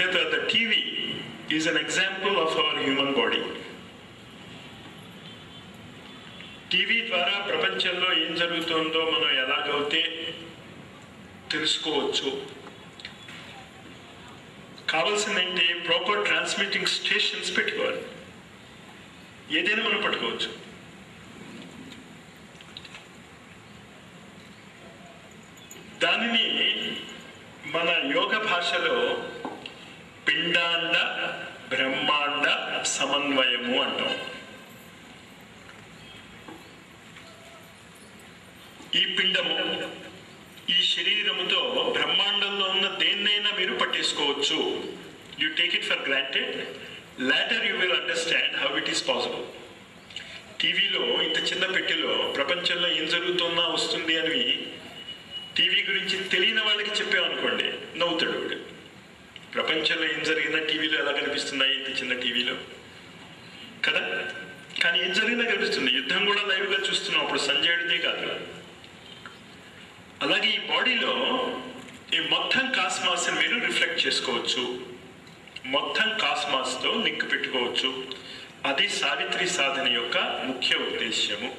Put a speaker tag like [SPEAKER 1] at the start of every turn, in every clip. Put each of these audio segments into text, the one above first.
[SPEAKER 1] చేత the TV is an example of our human body TV ద్వారా ప్రపంచంలో ఏం జరుగుతుందో మనం ఎలాగైతే తెలుసుకోవచ్చు. కావాల్సిందంటే ప్రాపర్ ట్రాన్స్మిటింగ్ స్టేషన్స్ పెట్టుకోవాలి. ఏదైనా మనం పట్టుకోవచ్చు. దానిని మన యోగ భాషలో పిండాండ బ్రహ్మాండ సమన్వయము అంటాం. ఈ పిండము ఈ శరీరముతో బ్రహ్మాండంలో ఉన్న దేన్నైనా మీరు పట్టేసుకోవచ్చు. You take it for granted later you will understand how it is possible టీవీలో ఇంత చిన్న పెట్టెలో ప్రపంచంలో ఏం జరుగుతున్నా వస్తుంది అని టీవీ గురించి తెలియని వాళ్ళకి చెప్పామనుకోండి నవ్వుతాడు వాడు. ప్రపంచంలో ఏం జరిగినా టీవీలో ఎలా కనిపిస్తున్నాయి? ఇంత చిన్న టీవీలో. కదా? కానీ ఏం జరిగినా కనిపిస్తుంది? యుద్ధం కూడా లైవ్గా చూస్తున్నాం. అప్పుడు సంజయుడిదే కాదు. అలాగే ఈ బాడీలో ఈ మొత్తం కాస్మాస్ని మీరు రిఫ్లెక్ట్ చేసుకోవచ్చు. మొత్తం కాస్మాస్తో లింక్ పెట్టుకోవచ్చు. అది సావిత్రి సాధన యొక్క ముఖ్య ఉద్దేశ్యము.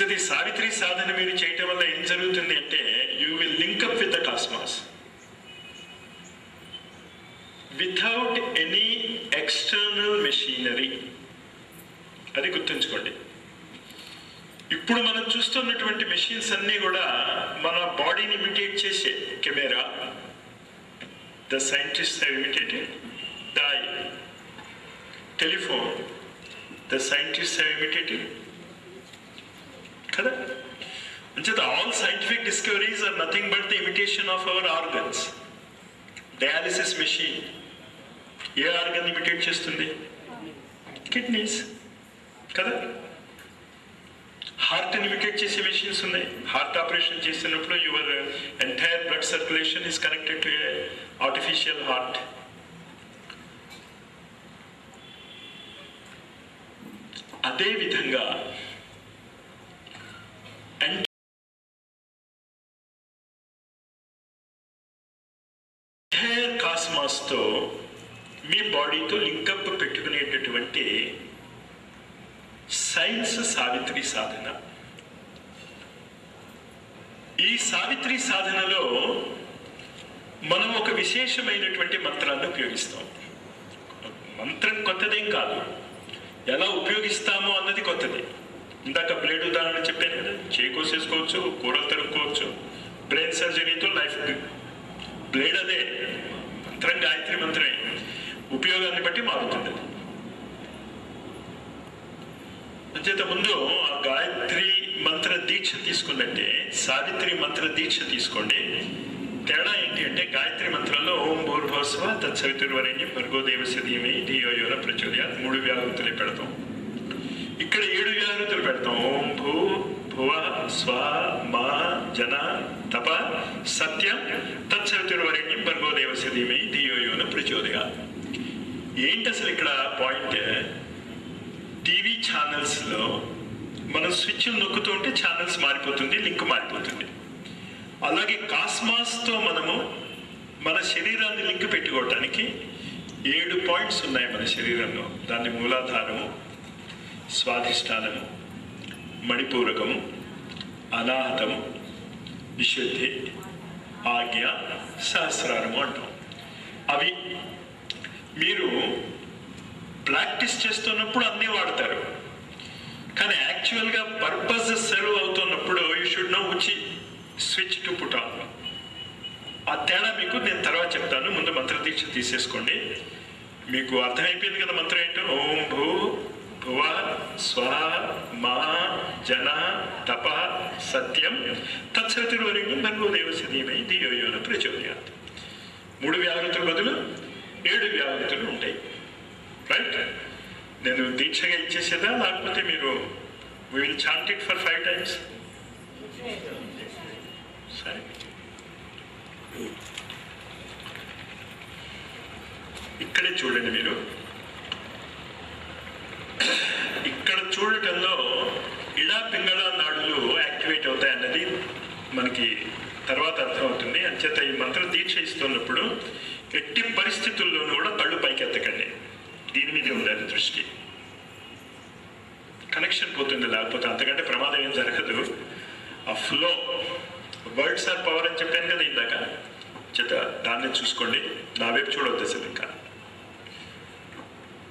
[SPEAKER 1] అంటే సావిత్రి సాధన మీరు చేయటం వల్ల ఏం జరుగుతుంది అంటే you will link up with the cosmos. Without any external machinery అది గుర్తుంచుకోండి. ఇప్పుడు మనం చూస్తున్నటువంటి మెషిన్స్ అన్నీ కూడా మన బాడీని ఇమిటేట్ చేసే camera the scientist have imitated the telephone the scientist have imitated కదా? అంచేత all scientific discoveries are nothing but the imitation of our organs dialysis machine A organ imitate చేస్తుంది? కిడ్నీస్. కదా? హార్ట్ ఇమిటేట్ చేసే machines ఉన్నాయి. Heart operation చేసినప్పుడు your entire blood circulation is connected to artificial heart. అదే విధంగా entire కాస్మాస్తో మీ బాడీతో లింకప్ పెట్టుకునేటటువంటి సైన్స్ సావిత్రి సాధన. ఈ సావిత్రి సాధనలో మనం ఒక విశేషమైనటువంటి మంత్రాన్ని ఉపయోగిస్తాం. మంత్రం కొత్తదేం కాదు. ఎలా ఉపయోగిస్తామో అన్నది కొత్తది. ఇందాక బ్లేడ్ ఉదాహరణ చెప్పాను కదా. చేయి కూరలు తరుక్కోవచ్చు బ్రెయిన్ సర్జరీతో లైఫ్ బ్లేడ్ అదే మంత్రం గాయత్రి మంత్రమే. ఉపయోగాన్ని బట్టి మారుతుంది అది అంచేత ముందు ఆ గాయత్రి మంత్ర దీక్ష తీసుకున్నట్టే సావిత్రి మంత్ర దీక్ష తీసుకోండి. తేడా ఏంటి అంటే గాయత్రి మంత్రంలో ఓం భూర్భోస్వ తత్సవితుర్వరేణ్యం భర్గోదేవస్య ధీమై ధియోయోన ప్రచోదయ మూడు వ్యాహృతులు పెడతాం. ఇక్కడ ఏడు వ్యాహృతులు పెడతాం. ఓం భూ భువ స్వ మా జన తప సత్యం తత్సవితుర్వరేణ్యం భర్గోదేవస్య ధీమై ధియోయోన ప్రచోదయ ఏంటి అసలు ఇక్కడ పాయింట్? టీవీ ఛానల్స్లో మనం స్విచ్ నొక్కుతూ ఉంటే ఛానల్స్ మారిపోతుంది లింక్ మారిపోతుంది. అలాగే కాస్మాస్తో మనము మన శరీరాన్ని లింక్ పెట్టుకోవటానికి ఏడు పాయింట్స్ ఉన్నాయి మన శరీరంలో. దాన్ని మూలాధారము స్వాధిష్టానము మణిపూరకము అనాహతము విశుద్ధి ఆజ్ఞ సహస్రారము అంటాం. అవి మీరు ప్రాక్టీస్ చేస్తున్నప్పుడు అన్నీ వాడతారు. కానీ యాక్చువల్గా పర్పస్ సర్వ్ అవుతున్నప్పుడు you should know which switch to put on ఆ తేడా మీకు నేను తర్వాత చెప్తాను. ముందు మంత్రదీక్ష తీసేసుకోండి. మీకు అర్థమైపోయింది కదా మంత్రం ఏంటో? ఓం భూ భువ స్వ మా జన తప సత్యం. తత్సతిర్వరిణ్యం భర్గో దేవస్య ధీమై ధియోయోన ప్రచోదయాత్. మూడు వ్యాహృతుల బదులు ఏడు వ్యాహృతులు ఉంటాయి. రైట్ నేను దీక్షగా ఇచ్చేసేదా? లేకపోతే మీరు will chant it for five times సరే ఇక్కడే చూడండి మీరు. ఇక్కడ చూడటంలో ఇడా పింగళ నాడులు యాక్టివేట్ అవుతాయి అన్నది మనకి తర్వాత అర్థమవుతుంది. అంచేత ఈ మంత్రం దీక్ష ఇస్తున్నప్పుడు ఎట్టి పరిస్థితుల్లోనూ కూడా కళ్ళు పైకెత్తకండి. దీని మీదే ఉండాలి దృష్టి. కనెక్షన్ పోతుంది లేకపోతే అంతకంటే ప్రమాదం ఏం జరగదు. ఆ ఫ్లో వర్డ్స్ ఆర్ పవర్ అని చెప్పాను కదా ఇందాక. చేత దాన్ని చూసుకోండి. నా వైపు చూడవద్దు అసలు ఇంకా.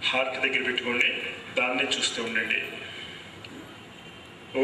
[SPEAKER 1] హార్ట్ దగ్గర పెట్టుకోండి. దాన్ని చూస్తూ ఉండండి. ఓ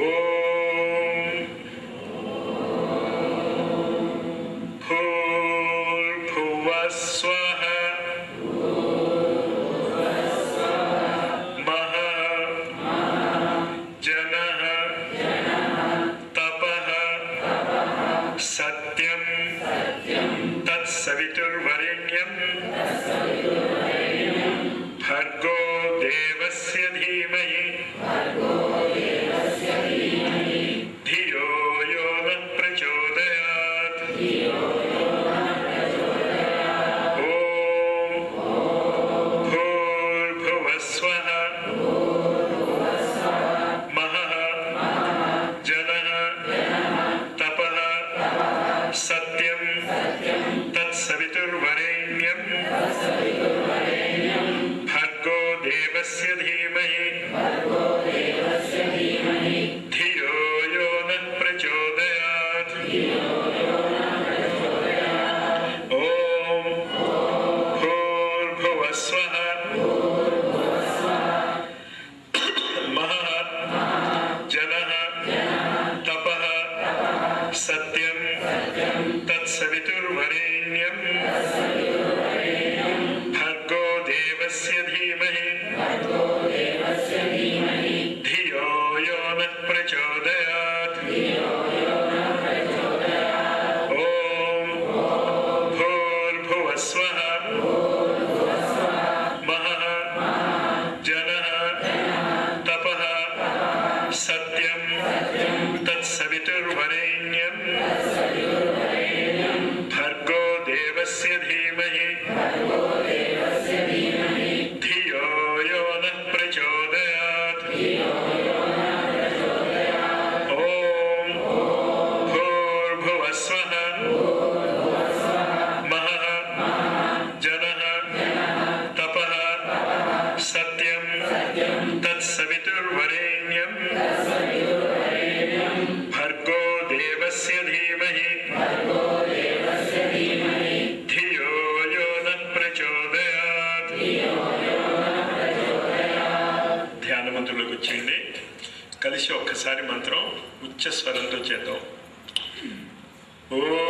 [SPEAKER 1] ఓం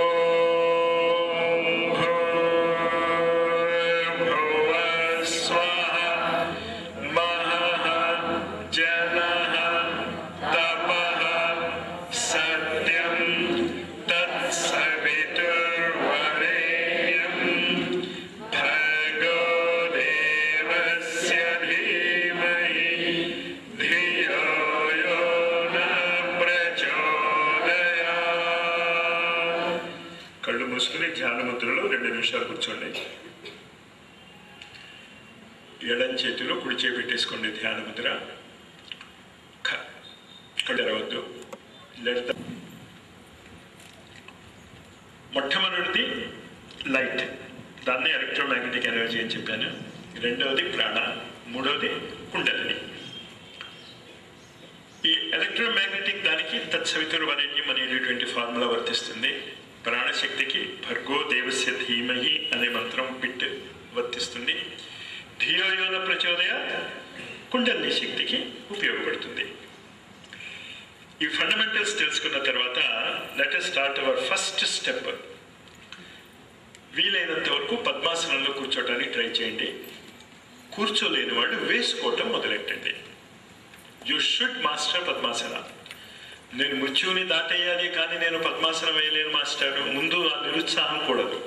[SPEAKER 1] ఎలక్ట్రోమాగ్నెటిక్ దానికి తత్సవితుర్వరేణ్యం అనేటటువంటి ఫార్ములా వర్తిస్తుంది. ప్రాణశక్తికి భర్గో దేవస్య ధీమహి అనే మంత్రం పిట్ వర్తిస్తుంది. ధియోయోన ప్రచోదయ కుండలిని శక్తికి ఉపయోగపడుతుంది. ఈ ఫండమెంటల్స్ తెలుసుకున్న తర్వాత let start our first step వీలైనంత వరకు పద్మాసనంలో కూర్చోటానికి ట్రై చేయండి. కూర్చోలేని వాళ్ళు వేసుకోవటం మొదలెట్టండి. యు షుడ్ మాస్టర్ పద్మాసన నేను మృత్యువుని దాటేయాలి కానీ నేను పద్మాసనం వేయలేను మాస్టర్. ముందు ఆ నిరుత్సాహం కూడదు.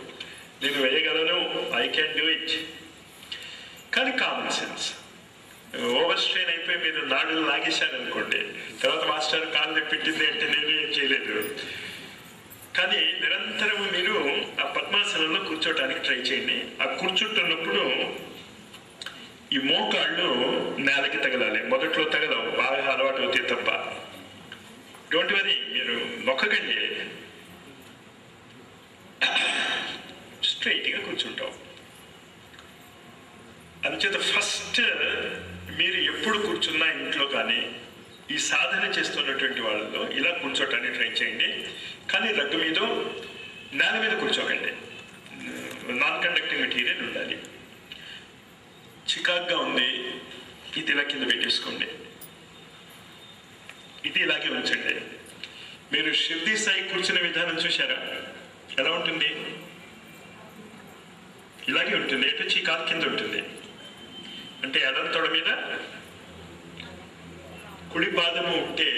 [SPEAKER 1] నేను వేయగలను. ఐ క్యాన్ డూ ఇట్ కానీ కామన్ సెన్స్ ఓవర్ స్ట్రెయిన్ అయిపోయి మీరు నాడులు లాగేశారు అనుకోండి తర్వాత మాస్టర్ కాళ్ళు పెట్టింది అంటే నేను ఏం చేయలేదు. కానీ నిరంతరం మీరు ఆ పద్మాసనంలో కూర్చోటానికి ట్రై చేయండి. ఆ కూర్చుంటున్నప్పుడు ఈ మోకాళ్ళు నేలకి తగలాలి. మొదట్లో తగలవు బాగా అలవాటు అవుతాయి తప్ప డోంట్ వరీ మీరు నొక్కకండి స్ట్రైట్గా కూర్చుంటాం అంచేత ఫస్ట్ మీరు ఎప్పుడు కూర్చున్నా ఇంట్లో కానీ ఈ సాధన చేస్తున్నటువంటి వాళ్ళలో ఇలా కూర్చోటానికి ట్రై చేయండి కానీ రగ్గు మీద దాని మీద కూర్చోకండి. నాన్ కండక్టింగ్ మెటీరియల్ ఉండాలి. చికాక్గా ఉంది ఇది ఇలా కింద పెట్టేసుకోండి. ఇది ఇలాగే ఉంచండి. మీరు షిర్దీ సాయి కూర్చునే విధానం చూశారా? ఎలా ఉంటుంది? ఇలాగే ఉంటుంది. ఎటు వచ్చి కాలు కింద ఉంటుంది అంటే ఎడం తొడ మీద కుడి పాదము ఉంటే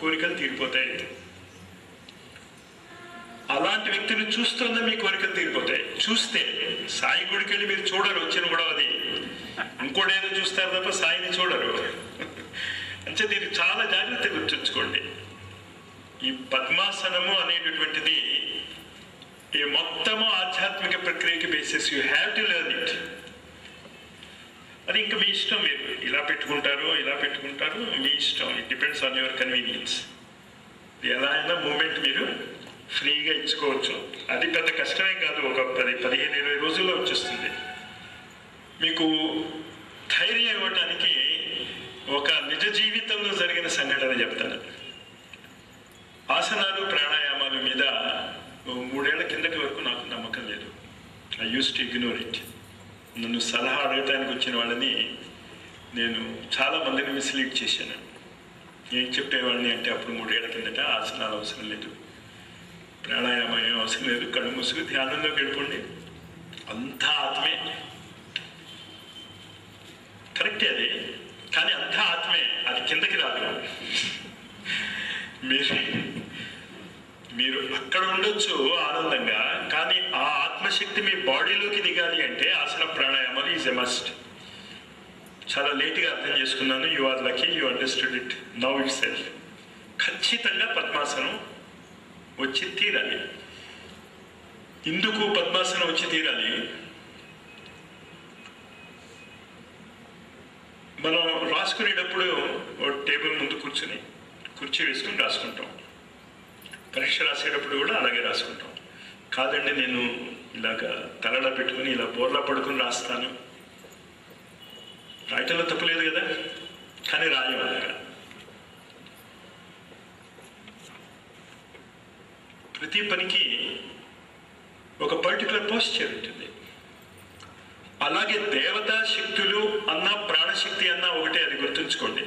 [SPEAKER 1] కోరికలు తీరిపోతాయి అలాంటి వ్యక్తిని చూస్తున్న మీ కోరికలు తీరిపోతాయి చూస్తే సాయి గుడికి వెళ్ళి మీరు చూడరు వచ్చిన కూడా అది ఇంకోటి ఏదో చూస్తారు తప్ప సాయిని చూడరు. అంటే దీన్ని చాలా జాగ్రత్త గుర్తుంచుకోండి. ఈ పద్మాసనము అనేటటువంటిది ఈ మొత్తము ఆధ్యాత్మిక ప్రక్రియకి basis you have to learn it అది ఇంకా మీ ఇష్టం మీరు. ఇలా పెట్టుకుంటారు ఇలా పెట్టుకుంటారు మీ ఇష్టం. It depends on your convenience ఎలా అయినా మూమెంట్ మీరు ఫ్రీగా ఇచ్చుకోవచ్చు. అది పెద్ద కష్టమే కాదు ఒక పది పదిహేను ఇరవై రోజుల్లో వచ్చేస్తుంది. మీకు ధైర్యం ఇవ్వటానికి ఒక నిజ జీవితంలో జరిగిన సంఘటన చెప్తాను. ఆసనాలు ప్రాణాయామాల మీద ఓ మూడేళ్ళ కిందటి వరకు నాకు నమ్మకం లేదు. I use to ignore it. నన్ను సలహా అడగటానికి వచ్చిన వాళ్ళని నేను చాలా మందిని మిస్లీడ్ చేశాను. ఏం చెప్పేవాడిని అంటే అప్పుడు మూడేళ్ళ కిందట ఆసనాలు అవసరం లేదు. ప్రాణాయామం ఏం అవసరం లేదు. కళ్ళు మూసుకు ధ్యానంలో గడిపండి అంతా ఆత్మే. కరెక్టే అది. కానీ అంతా ఆత్మే. అది కిందకి రాదు. మీరు మీరు అక్కడ ఉండొచ్చు ఆనందంగా కానీ ఆ ఆత్మశక్తి మీ బాడీలోకి దిగాలి అంటే ఆసన ప్రాణాయామాలు ఈజ్ ఎ మస్ట్ చాలా లేట్గా అర్థం చేసుకున్నాను. You are lucky you understood it now itself ఖచ్చితంగా పద్మాసనం వచ్చి తీరాలి. ఎందుకు పద్మాసనం వచ్చి తీరాలి. మనం రాసుకునేటప్పుడు ఓ టేబుల్ ముందు కూర్చుని కుర్చీ వేసుకుని రాసుకుంటాం. పరీక్ష రాసేటప్పుడు కూడా అలాగే రాసుకుంటాం. కాదండి నేను ఇలాగ తలలా పెట్టుకుని ఇలా బోర్లా పడుకుని రాస్తాను. రాయటంలో తప్పలేదు కదా? కానీ రాయవాలి అలాగా ప్రతి పనికి ఒక పర్టికులర్ పోస్చర్ ఉంటుంది. అలాగే దేవతా శక్తులు అన్న ప్రాణశక్తి అన్న ఒకటే అది గుర్తుంచుకోండి.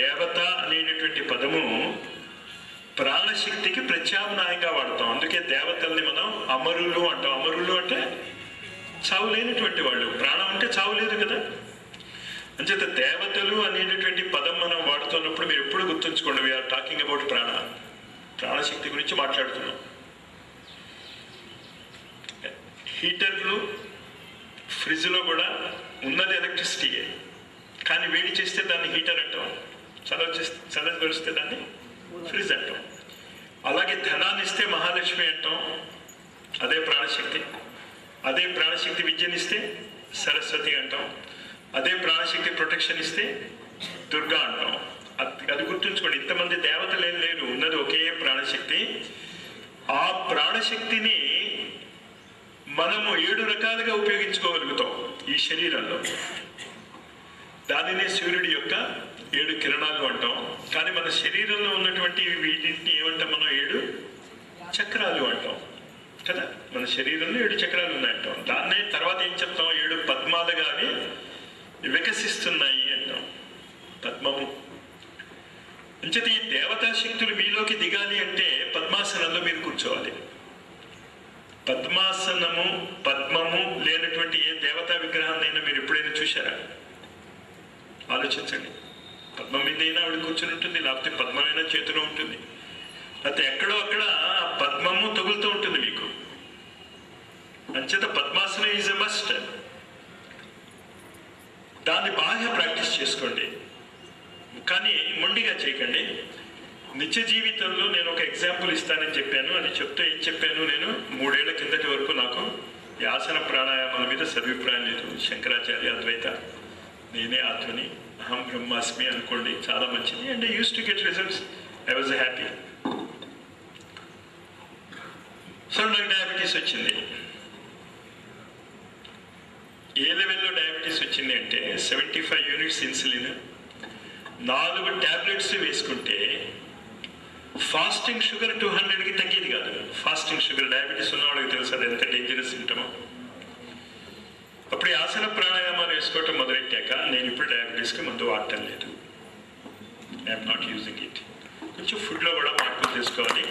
[SPEAKER 1] దేవత అనేటటువంటి పదము ప్రాణశక్తికి ప్రత్యామ్నాయంగా వాడతాం. అందుకే దేవతల్ని మనం అమరులు అంటాం. అమరులు అంటే చావు లేనటువంటి వాళ్ళు. ప్రాణం అంటే చావు లేదు కదా. అంచేత దేవతలు అనేటటువంటి పదం మనం వాడుతున్నప్పుడు మీరు ఎప్పుడు గుర్తుంచుకోండి. వీఆర్ టాకింగ్ అబౌట్ ప్రాణ ప్రాణశక్తి గురించి మాట్లాడుతున్నాం. హీటర్లు ఫ్రిడ్జ్లో కూడా ఉన్నది ఎలక్ట్రిసిటీయే. కానీ వేడి చేస్తే దాన్ని హీటర్ అంటాం. చదవ చేస్తే చల్లగా పరిస్తే దాన్ని ఫ్రిడ్జ్ అంటాం. అలాగే ధనాన్ని ఇస్తే మహాలక్ష్మి అంటాం. అదే ప్రాణశక్తి. అదే ప్రాణశక్తి విద్యనిస్తే సరస్వతి అంటాం. అదే ప్రాణశక్తి ప్రొటెక్షన్ ఇస్తే దుర్గా అంటాం. అది గుర్తుంచుకోండి. ఇంతమంది దేవతలు ఏం లేరు. ఉన్నది ఒకే ప్రాణశక్తి. ఆ ప్రాణశక్తిని మనము ఏడు రకాలుగా ఉపయోగించుకోగలుగుతాం ఈ శరీరంలో దానినే సూర్యుడి యొక్క ఏడు కిరణాలు అంటాం. కానీ మన శరీరంలో ఉన్నటువంటి వీటిని ఏమంటాం మనం? ఏడు చక్రాలు అంటాం. కదా? మన శరీరంలో ఏడు చక్రాలు ఉన్నాయంటాం దాన్నే తర్వాత ఏం చెప్తాం? ఏడు పద్మాలుగా వికసిస్తున్నాయి అంటాం. పద్మము అంచేత ఈ దేవతా శక్తులు మీలోకి దిగాలి అంటే పద్మాసనంలో మీరు కూర్చోవాలి. పద్మాసనము పద్మము లేనటువంటి ఏ దేవతా విగ్రహాన్నైనా మీరు ఎప్పుడైనా చూశారా? ఆలోచించండి. పద్మం మీద అయినా ఆవిడ కూర్చొని ఉంటుంది లేకపోతే పద్మమైనా చేతిలో ఉంటుంది. అయితే ఎక్కడో అక్కడ పద్మము తగులుతూ ఉంటుంది మీకు. అంచేత పద్మాసనం ఈజ్ ఎ మస్ట్. దాన్ని బాగా ప్రాక్టీస్ చేసుకోండి. కానీ మొండిగా చేయకండి. నిత్య జీవితంలో నేను ఒక ఎగ్జాంపుల్ ఇస్తానని చెప్పాను. అని చెప్తే ఏం చెప్పాను నేను? మూడేళ్ళ కిందటి వరకు నాకు ఈ ఆసన ప్రాణాయామాల మీద సర్విప్రాయం లేదు. శంకరాచార్య అద్వైత. నేనే ఆత్మని అహం బ్రహ్మాస్మి అనుకోండి. చాలా మంచిది. And use to get results I was happy so నాకు డయాబెటీస్ వచ్చింది. ఏ లెవెల్లో డయాబెటీస్ వచ్చింది అంటే సెవెంటీ ఫైవ్ యూనిట్స్ ఇన్సులిన్ నాలుగు ట్యాబ్లెట్స్ వేసుకుంటే ఫాస్టింగ్ షుగర్ టూ హండ్రెడ్కి తగ్గేది కాదు. ఫాస్టింగ్ షుగర్ డయాబెటీస్ ఉన్న వాళ్ళకి తెలుసు అది ఎంత డేంజరస్ సిమ్టమో అప్పుడు ఆసన ప్రాణాయామాలు వేసుకోవటం మొదలెట్టాక నేను ఇప్పుడు డయాబెటీస్కి మందు వాడటం లేదు. ఐఎమ్ నాట్ యూజింగ్ ఇట్ కొంచెం ఫుడ్లో కూడా మార్పులు తీసుకోవాలి.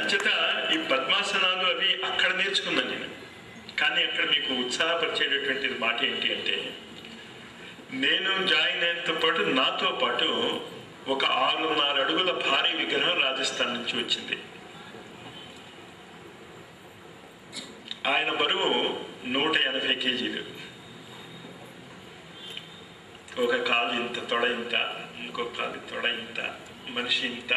[SPEAKER 1] అంచేత ఈ పద్మాసనాలు అవి అక్కడ నేర్చుకున్నాను నేను. కానీ అక్కడ మీకు ఉత్సాహపరిచేటటువంటి మాట ఏంటి అంటే నేను జాయిన్ అయినతో పాటు నాతో పాటు ఒక ఆరున్నర అడుగుల భారీ విగ్రహం రాజస్థాన్ నుంచి వచ్చింది. ఆయన బరువు నూట ఎనభై కేజీలు. ఒక కాలు ఇంత తొడ ఇంత ఇంకో కాలు తొడ ఇంత మనిషి ఇంత.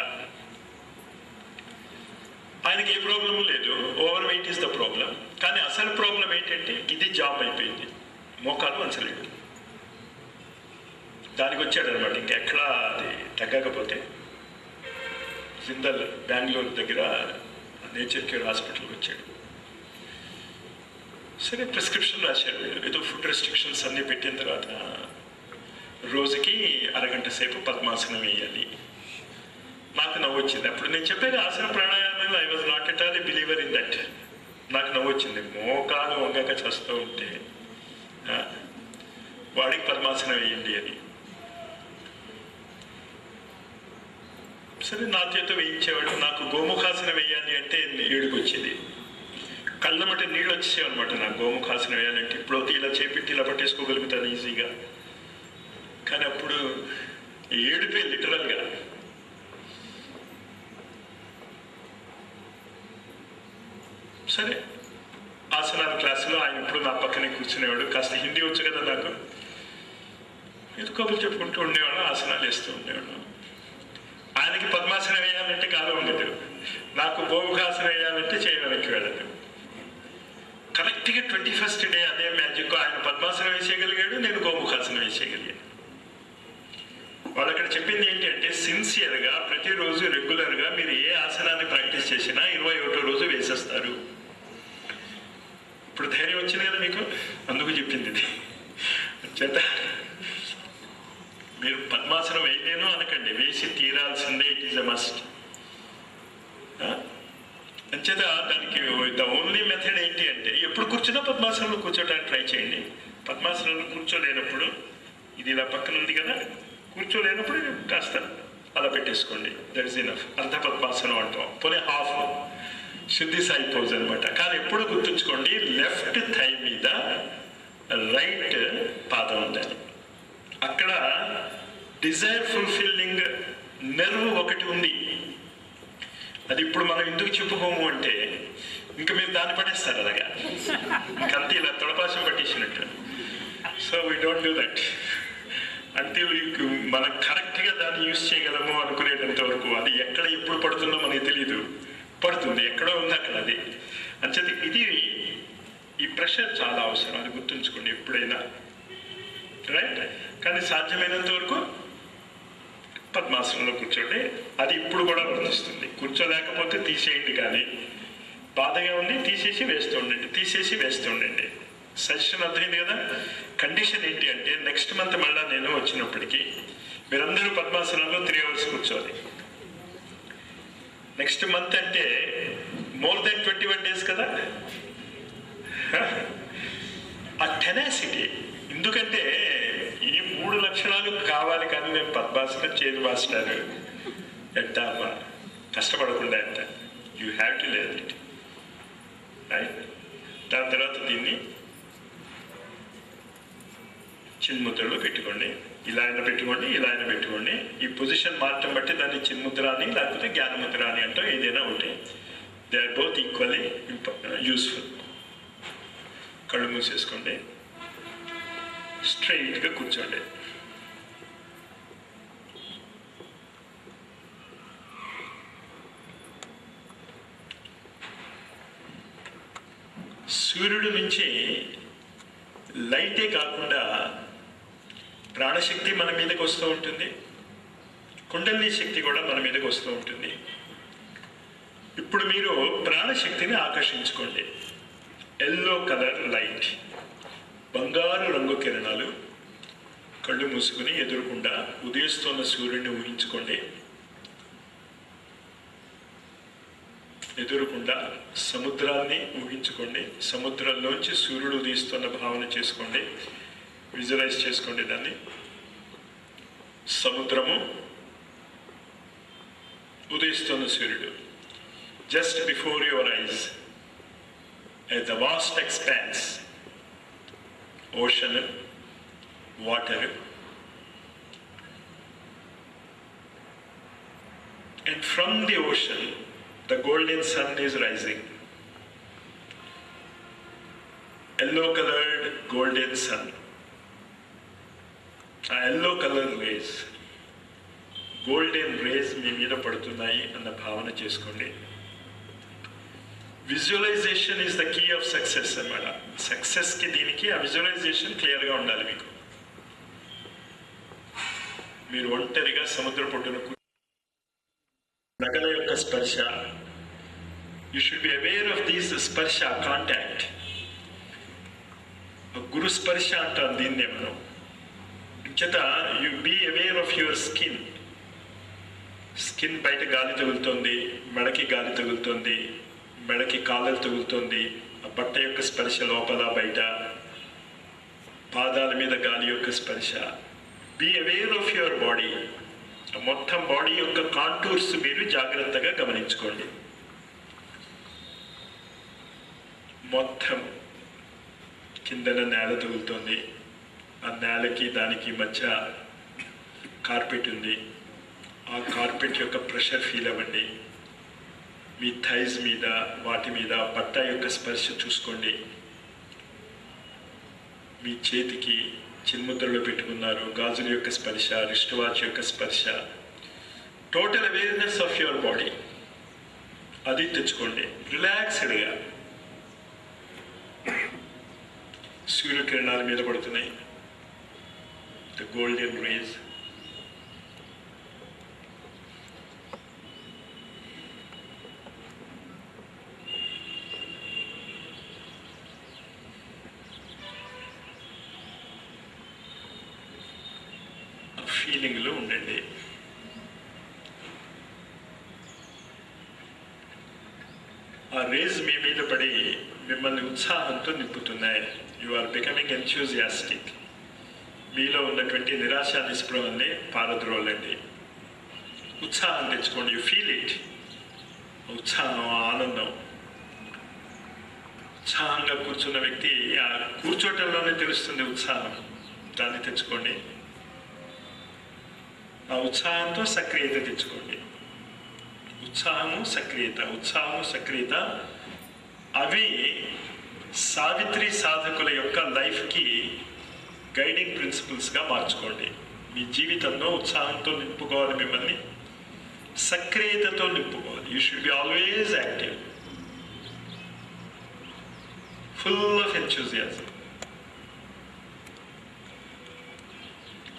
[SPEAKER 1] ఆయనకి ఏ ప్రాబ్లం లేదు overweight is the problem కానీ అసలు ప్రాబ్లం ఏంటంటే ఇది జాబ్ అయిపోయింది. మోకాలు వంచలేడు దానికి వచ్చాడు అనమాట ఇంకెక్కడా అది తగ్గకపోతే. జిందల్ బెంగళూరు దగ్గర నేచర్ కేర్ హాస్పిటల్కి వచ్చాడు సరే ప్రిస్క్రిప్షన్ రాశాడు. ఏదో ఫుడ్ రెస్ట్రిక్షన్స్ అన్నీ పెట్టిన తర్వాత రోజుకి అరగంట సేపు పద్మాసనం వేయాలి. నాకు నవ్వు వచ్చింది అప్పుడు నేను చెప్పేది ఆసన ప్రాణాయామం I was not at all believer in that నాకు నవ్వు వచ్చింది మోకాలు వంగక చేస్తూ ఉంటే వాడికి పద్మాసనం వేయండి అని. సరే నా చేత వేయించేవాడు నాకు గోముఖాసనం వేయాలి అంటే ఏడుకు వచ్చేది కళ్ళ మట్టి నీళ్ళు వచ్చేసాయి అనమాట నాకు గోముఖాసనం వేయాలంటే ఇప్పుడు అయితే ఇలా చేపెట్టి ఇలా పట్టేసుకోగలుగుతాను ఈజీగా. కానీ అప్పుడు ఏడుపే లిటరల్గా. సరే ఆసనాల క్లాసులో ఆయన ఇప్పుడు నా పక్కనే కూర్చునేవాడు. కాస్త హిందీ వచ్చు కదా నాకు. ఏదో చెప్పుకుంటూ ఉండేవాడు ఆసనాలు వేస్తూ ఉండేవాడు. వేయాలంటే ఉండదు నాకు భోగాసనం వేయాలంటే చేయడానికి వెళ్ళదు. కరెక్ట్గా ట్వంటీ ఫస్ట్ డే అదే మ్యాజిక్ ఆయన పద్మాసనం వేసేయగలిగాడు నేను గోముఖాసనం వేసేయగలిగాను. వాళ్ళు అక్కడ చెప్పింది ఏంటి అంటే సిన్సియర్గా ప్రతిరోజు రెగ్యులర్గా మీరు ఏ ఆసనాన్ని ప్రాక్టీస్ చేసినా ఇరవై ఒకటో రోజు వేసేస్తారు. ఇప్పుడు ధైర్యం వచ్చింది కదా మీకు? అందుకు చెప్పింది ఇది. చేత మీరు పద్మాసనం వేయలేను అనకండి. వేసి తీరాల్సిందే ఇట్ ఈస్ అ మస్ట్. అంచేత దానికి ద ఓన్లీ మెథడ్ ఏంటి అంటే ఎప్పుడు కూర్చున్నా పద్మాసనంలో కూర్చోడానికి ట్రై చేయండి. పద్మాసనంలో కూర్చోలేనప్పుడు ఇది ఇలా పక్కన ఉంది కదా కూర్చోలేనప్పుడు కాస్త అలా పెట్టేసుకోండి. దట్ ఇస్ ఇనఫ్ అర్ధ పద్మాసనం అంటాం. పోనీ హాఫ్ శుద్ధి సాయి పోజ్ అనమాట కానీ ఎప్పుడు గుర్తుంచుకోండి లెఫ్ట్ థై మీద రైట్ పాదం ఉండాలి. అక్కడ డిజైర్ ఫుల్ఫిల్లింగ్ నెర్వ్ ఒకటి ఉంది. అది ఇప్పుడు మనం ఎందుకు చెప్పుకోము అంటే ఇంకా మీరు దాన్ని పడేస్తారు అలాగా? ఇంకంతే ఇలా తొడపాసం పట్టేసినట్టు. So we don't do that అంటే మనం కరెక్ట్గా దాన్ని యూజ్ చేయగలము అనుకునేటంత వరకు అది ఎక్కడ ఎప్పుడు పడుతుందో మనకి తెలియదు పడుతుంది ఎక్కడో ఉంది అక్కడ అది. అంచేది ఇది ఈ ప్రెషర్ చాలా అవసరం అది గుర్తుంచుకోండి ఎప్పుడైనా. రైట్ కానీ సాధ్యమైనంత వరకు పద్మాసనంలో కూర్చోండి. అది ఇప్పుడు కూడా వర్తిస్తుంది. కూర్చోలేకపోతే తీసేయండి కానీ. బాధగా ఉంది తీసేసి వేస్తూ ఉండండి. తీసేసి వేస్తూ ఉండండి. సజెషన్ అర్థమైంది కదా? కండిషన్ ఏంటి అంటే నెక్స్ట్ మంత్ మళ్ళా నేను వచ్చినప్పటికీ మీరందరూ పద్మాసనంలో త్రీ అవర్స్ కూర్చోవాలి. నెక్స్ట్ మంత్ అంటే more than twenty one days కదా ఆ టెనాసిటీ ఎందుకంటే లక్షణాలు కావాలి కానీ నేను పద్మాసనం చేయదు మాస్టర్. ఎంత అమ్మా? కష్టపడకుండా ఎంత? You have to learn it right దాని తర్వాత దీన్ని చిన్ముద్రలో పెట్టుకోండి. ఇలా అయినా పెట్టుకోండి ఇలా అయినా పెట్టుకోండి. ఈ పొజిషన్ మార్చడం బట్టి దాన్ని చిన్ముద్ర అని లేకపోతే జ్ఞానముద్ర అని అంటాం ఏదైనా ఒకటి. They are both equally useful కళ్ళు మూసేసుకోండి. స్ట్రైట్గా కూర్చోండి. సూర్యుడు నుంచి లైటే కాకుండా ప్రాణశక్తి మన మీదకి వస్తూ ఉంటుంది. కుండలిని శక్తి కూడా మన మీదకి వస్తూ ఉంటుంది. ఇప్పుడు మీరు ప్రాణశక్తిని ఆకర్షించుకోండి. ఎల్లో కలర్ లైట్ బంగారు రంగు కిరణాలు కళ్ళు మూసుకుని ఎదురుకుండా ఉదయిస్తున్న సూర్యుడిని ఊహించుకోండి. ఎదురుకుండా సముద్రాన్ని ఊహించుకోండి. సముద్రంలోంచి సూర్యుడు ఉదయిస్తున్న భావన చేసుకోండి. విజువలైజ్ చేసుకోండి దాన్ని. సముద్రము ఉదయిస్తున్న సూర్యుడు. Just before your eyes the vast expanse ocean water and from the ocean the golden sun is rising. Yellow colored golden sun. ఆ yellow colour rays golden rays మీ మీద పడుతున్నాయి అన్న భావన చేసుకోండి. Visualisation is the key of success అన్నమాట. సక్సెస్కి దీనికి ఆ విజువలైజేషన్ క్లియర్గా ఉండాలి మీకు. మీరు ఒంటరిగా సముద్ర పొట్టును నగల యొక్క స్పర్శ you should be aware of these స్పర్శ కాంటాక్ట్ గురు స్పర్శ అంటాం దీన్నే మనం చేత you be aware of your skin skin బయట గాలి తగులుతుంది మెడకి గాలి తగులుతుంది మెడకి కాళ్ళలు తగులుతుంది ఆ బట్ట యొక్క స్పర్శ లోపల బయట పాదాల మీద గాలి యొక్క స్పర్శ be aware of your body మొత్తం బాడీ యొక్క కాంటూర్స్ మీరు జాగ్రత్తగా గమనించుకోండి. మొత్తం కిందన నేల తగులుతోంది. ఆ నేలకి దానికి మధ్య కార్పెట్ ఉంది. ఆ కార్పెట్ యొక్క ప్రెషర్ ఫీల్ అవ్వండి. మీ థైజ్ మీద వాటి మీద బట్ట యొక్క స్పర్శ చూసుకోండి. మీ చేతికి చిన్ముద్రలో పెట్టుకున్నారు. గాజుల యొక్క స్పర్శ రిస్ట్ వాచ్ యొక్క స్పర్శ. Total awareness of your body అది తెచ్చుకోండి. రిలాక్స్డ్గా సూర్యకిరణాల మీద పడుతున్నాయి. ద గోల్డెన్ రేజ్ ఫీలింగ్లో ఉండండి ఆ రేజ్ మీ మీద పడి మిమ్మల్ని ఉత్సాహంతో నింపుతున్నాయి. యు ఆర్ బికమింగ్ ఎంథ్యూజియాస్టిక్ మీలో ఉన్నటువంటి నిరాశ నిస్పృహల్ని పారద్రోలండి. ఉత్సాహం తెచ్చుకోండి. యు ఫీల్ ఇట్ ఉత్సాహం ఆనందం. ఉత్సాహంగా కూర్చున్న వ్యక్తి ఆ కూర్చోటంలోనే తెలుస్తుంది ఉత్సాహం. దాన్ని తెచ్చుకోండి. ఆ ఉత్సాహంతో సక్రియత తెచ్చుకోండి. ఉత్సాహము సక్రియత. ఉత్సాహము సక్రియత. అవి సావిత్రి సాధకుల యొక్క లైఫ్కి గైడింగ్ ప్రిన్సిపల్స్గా మార్చుకోండి. మీ జీవితంలో ఉత్సాహంతో నింపుకోవాలి మిమ్మల్ని. సక్రియతతో నింపుకోవాలి. You should be always active. Full of enthusiasm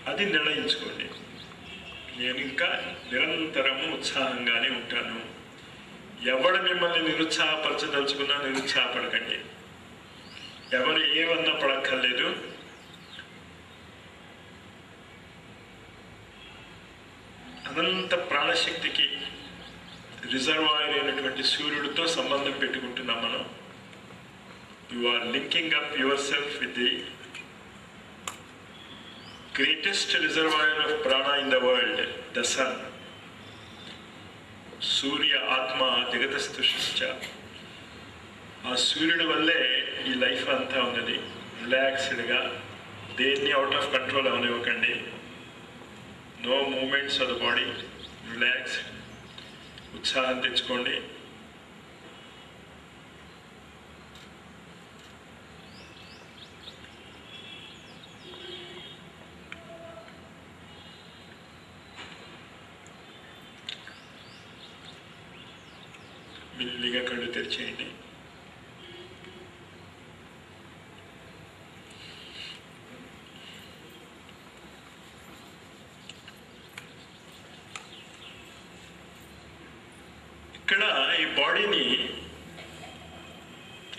[SPEAKER 1] అది నిర్ణయించుకోండి. నేను ఇంకా నిరంతరము ఉత్సాహంగానే ఉంటాను. ఎవడు మిమ్మల్ని నిరుత్సాహపరచదలుచుకున్నా నిరుత్సాహపడకండి. ఎవరు ఏమన్నా పడక్కర్లేదు. అనంత ప్రాణశక్తికి రిజర్వాయర్ అయినటువంటి సూర్యుడితో సంబంధం పెట్టుకుంటున్నాం మనం. You are linking up yourself with the greatest reservoir of prana in the world, the sun. సూర్య ఆత్మ జగతస్థుషిశ్చ ఆ సూర్యుడి వల్లే ఈ లైఫ్ అంతా ఉన్నది రిలాక్స్డ్గా దేన్ని out of control అవనివ్వకండి no movements of the body relax ఉత్సాహం తెచ్చుకోండి మెల్లిగా కళ్ళు తెరిచేయండి. ఇక్కడ ఈ బాడీని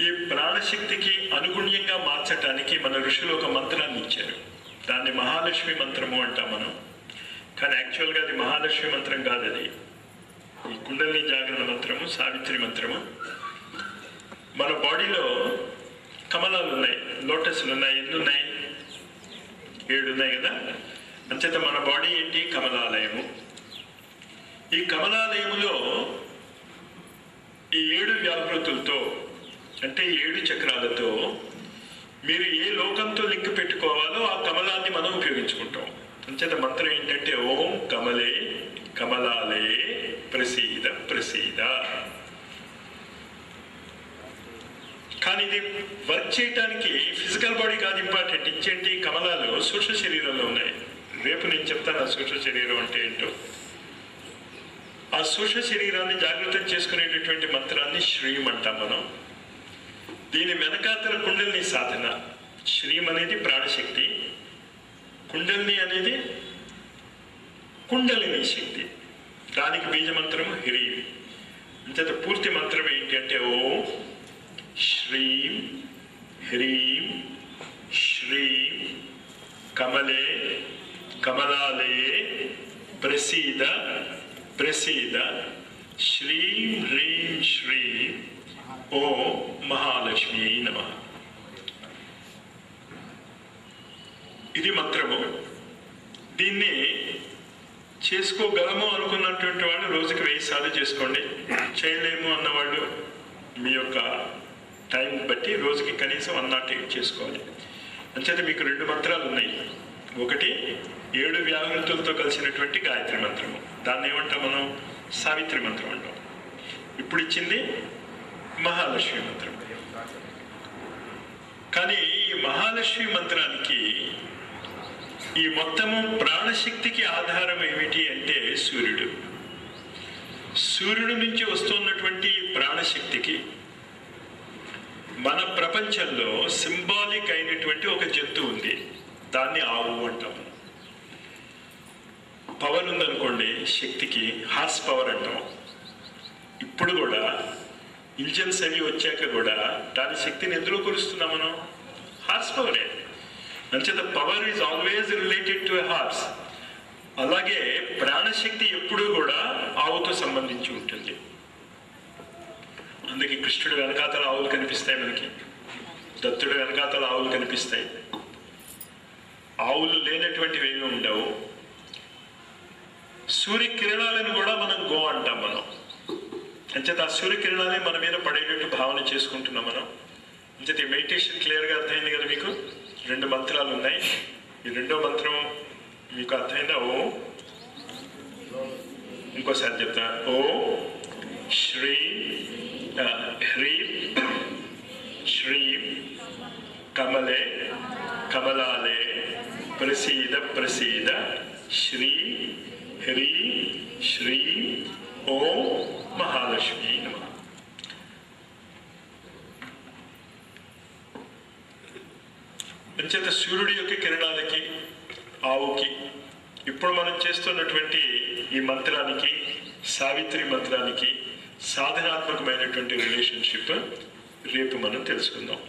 [SPEAKER 1] ఈ ప్రాణశక్తికి అనుగుణ్యంగా మార్చటానికి మన ఋషులు ఒక మంత్రాన్ని ఇచ్చారు. దాన్ని మహాలక్ష్మి మంత్రము అంటాం మనం. కానీ యాక్చువల్గా అది మహాలక్ష్మి మంత్రం కాదు అది కుండలిని జాగరణ మంత్రము సావిత్రి మంత్రము. మన బాడీలో కమలాలు ఉన్నాయి లోటస్లు ఉన్నాయి ఎన్ని ఉన్నాయి? ఏడు ఉన్నాయి కదా? అంచేత మన బాడీ ఏంటి? కమలాలయము. ఈ కమలాలయములో ఈ ఏడు వ్యాపృతులతో అంటే ఏడు చక్రాలతో మీరు ఏ లోకంతో లింక్ పెట్టుకోవాలో ఆ కమలాన్ని మనం ఉపయోగించుకుంటాం. అంచేత మంత్రం ఏంటంటే ఓం కమలే కమలాలే ప్రసీద ప్రసీద కానీ ఇది వర్క్ చేయడానికి ఫిజికల్ బాడీ కాదు ఇంపార్టెంట్ ఇచ్చేంటి కమలాలు సూక్ష్మ శరీరంలో ఉన్నాయి. రేపు నేను చెప్తాను ఆ సూక్ష్మ శరీరం అంటే ఏంటో. ఆ సూక్ష్మ శరీరాన్ని జాగ్రత్త చేసుకునేటటువంటి మంత్రాన్ని శ్రీం అంటాం మనం. దీని వెనకాతల కుండలిని సాధన. శ్రీం అనేది ప్రాణశక్తి. కుండలిని అనేది కుండలి శక్తి దానికి బీజ మంత్రము హ్రీం. అంతేత పూర్తి మంత్రం ఏంటి అంటే ఓం శ్రీం హ్రీం శ్రీం కమలే కమలాలయే ప్రసీద ప్రసీద శ్రీం హ్రీం శ్రీం ఓ మహాలక్ష్మి నమ. ఇది మంత్రము. దీన్ని చేసుకోగలము అనుకున్నటువంటి వాళ్ళు రోజుకి వెయ్యి సార్లు చేసుకోండి. చేయలేము అన్నవాళ్ళు మీ యొక్క టైం బట్టి రోజుకి కనీసం వన్ నాట్ ఎయిట్ చేసుకోవాలి. అంచేత మీకు రెండు మంత్రాలు ఉన్నాయి. ఒకటి ఏడు వ్యాహృతులతో కలిసినటువంటి గాయత్రి మంత్రము. దాన్ని ఏమంటాం మనం? సావిత్రి మంత్రం అంటాం. ఇప్పుడు ఇచ్చింది మహాలక్ష్మి మంత్రం. కానీ ఈ మహాలక్ష్మి మంత్రానికి ఈ మొత్తము ప్రాణశక్తికి ఆధారం ఏమిటి అంటే సూర్యుడు. సూర్యుడు నుంచి వస్తున్నటువంటి ప్రాణశక్తికి మన ప్రపంచంలో సింబాలిక్ అయినటువంటి ఒక జంతువు ఉంది. దాన్ని ఆవు అంటాం. పవర్ ఉందనుకోండి శక్తికి హార్స్ పవర్ అంటాం. ఇప్పుడు కూడా ఇంజన్స్ అవి వచ్చాక కూడా దాని శక్తిని ఎందులో కొలుస్తున్నాం మనం? హార్స్ పవరే. అంచేత power is always related to horse అలాగే ప్రాణశక్తి ఎప్పుడూ కూడా ఆవుతో సంబంధించి ఉంటుంది. అందుకే కృష్ణుడు వెనకాతల ఆవులు కనిపిస్తాయి మనకి. దత్తుడు వెనకాతల ఆవులు కనిపిస్తాయి. ఆవులు లేనటువంటివి ఏమి ఉండవు. సూర్యకిరణాలను కూడా మనం గో అంటాం మనం. అంచేత ఆ సూర్యకిరణాలే మన మీద పడేటట్టు భావన చేసుకుంటున్నాం మనం. అంచేత మెడిటేషన్ క్లియర్గా అర్థమైంది కదా మీకు? రెండు మంత్రాలు ఉన్నాయి. ఈ రెండో మంత్రం మీకు అర్థమైందా? ఓ. ఇంకోసారి చెప్తా. ఓ. శ్రీ హ్రీ హ్రీం శ్రీం కమలే కమలాలే ప్రసీద ప్రసీద శ్రీ హ్రీ శ్రీ ఓ మహాలక్ష్మి నమ అంచేత సూర్యుడి యొక్క కిరణాలకి ఆవుకి ఇప్పుడు మనం చేస్తున్నటువంటి ఈ మంత్రానికి సావిత్రి మంత్రానికి సాధనాత్మకమైనటువంటి రిలేషన్షిప్ రేపు మనం తెలుసుకుందాం.